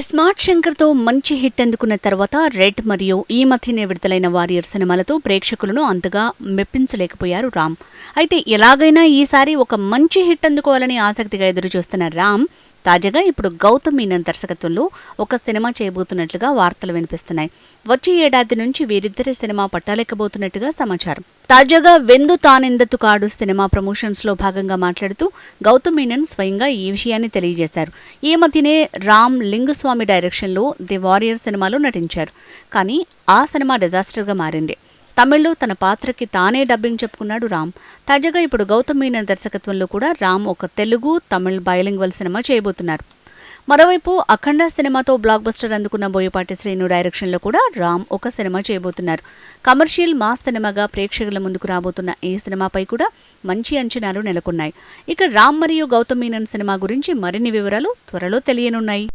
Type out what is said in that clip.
Smart శంకర్తో మంచి hit అందుకున్న తర్వాత రెడ్ మరియు ఈ మధ్యనే విడుదలైన వారియర్ సినిమాలతో ప్రేక్షకులను అంతగా మెప్పించలేకపోయారు రామ్. అయితే ఎలాగైనా ఈసారి ఒక మంచి హిట్ అందుకోవాలని ఆసక్తిగా ఎదురుచూస్తున్న రామ్ తాజాగా ఇప్పుడు గౌతమ్ మీనన్ దర్శకత్వంలో ఒక సినిమా చేయబోతున్నట్లుగా వార్తలు వినిపిస్తున్నాయి. వచ్చే ఏడాది నుంచి వీరిద్దరి సినిమా పట్టాలెక్కబోతున్నట్టుగా సమాచారం. తాజాగా వెందు తానెందతు కాడు సినిమా ప్రమోషన్స్లో భాగంగా మాట్లాడుతూ గౌతమ్ మీనన్ స్వయంగా ఈ విషయాన్ని తెలియజేశారు. ఈ మధ్యనే రామ్ లింగస్వామి డైరెక్షన్లో ది వారియర్ సినిమాలో నటించారు. కానీ ఆ సినిమా డిజాస్టర్గా మారింది. తమిళ్ళో తన పాత్రకి తానే డబ్బింగ్ చెప్పుకున్నాడు రామ్. తాజాగా ఇప్పుడు గౌతమ్ మీనన్ దర్శకత్వంలో కూడా రామ్ ఒక తెలుగు తమిళ్ బయలింగ్వల్ సినిమా చేయబోతున్నారు. మరోవైపు అఖండ సినిమాతో బ్లాక్ బస్టర్ అందుకున్న బోయపాటి శ్రీను డైరెక్షన్లో కూడా రామ్ ఒక సినిమా చేయబోతున్నారు. కమర్షియల్ మాస్ సినిమాగా ప్రేక్షకుల ముందుకు రాబోతున్న ఈ సినిమాపై కూడా మంచి అంచనాలు నెలకొన్నాయి. ఇక రామ్ మరియు గౌతమ్ మీనన్ సినిమా గురించి మరిన్ని వివరాలు త్వరలో తెలియనున్నాయి.